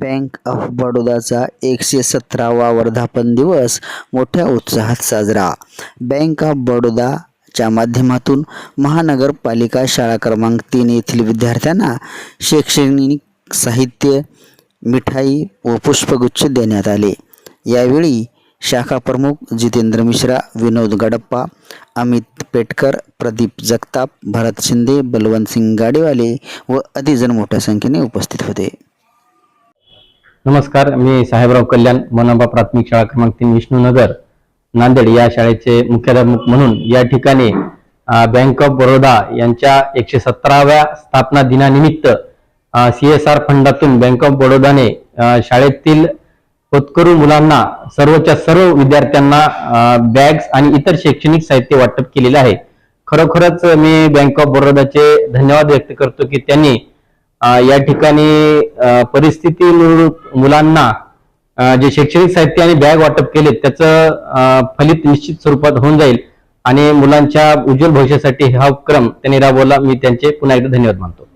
Bank of बडोदाचा एकशे सतरावा वर्धापन दिवस मोठ्या उत्साहात साजरा. बँक ऑफ बडोदाच्या माध्यमातून महानगरपालिका शाळा क्रमांक तीन येथील विद्यार्थ्यांना शैक्षणिक साहित्य मिठाई व पुष्पगुच्छ देण्यात आले. यावेळी शाखा प्रमुख जितेंद्र मिश्रा विनोद गडप्पा अमित पेटकर प्रदीप जगताप भरत शिंदे बलवंत सिंग गाडेवाले व अधिजण मोठ्या संख्येने उपस्थित होते. नमस्कार मी साहेबराव कल्याण मनोबा प्राथमिक शाळा क्रमांक तीन विष्णूनगर नांदेड या शाळेचे मुख्याध्यापक म्हणून या ठिकाणी बँक ऑफ बरोडा यांच्या एकशे सतराव्या स्थापना दिनानिमित्त सी एस आर फंडातून बँक ऑफ बडोदाने शाळेतील होतकरू मुलांना सर्वच्या सर्व विद्यार्थ्यांना बॅग्स आणि इतर शैक्षणिक साहित्य वाटप केलेले आहे. खरोखरच मी बँक ऑफ बडोदाचे धन्यवाद व्यक्त करतो की त्यांनी या ठिकाणी परिस्थिती मुलांना जे शैक्षणिक साहित्य आणि बॅग वाटप केले त्याचं फलित निश्चित स्वरूपात होऊन जाईल आणि मुलांच्या उज्ज्वल भविष्यासाठी हा उपक्रम त्यांनी राबवला. मी त्यांचे पुन्हा एकदा धन्यवाद मानतो.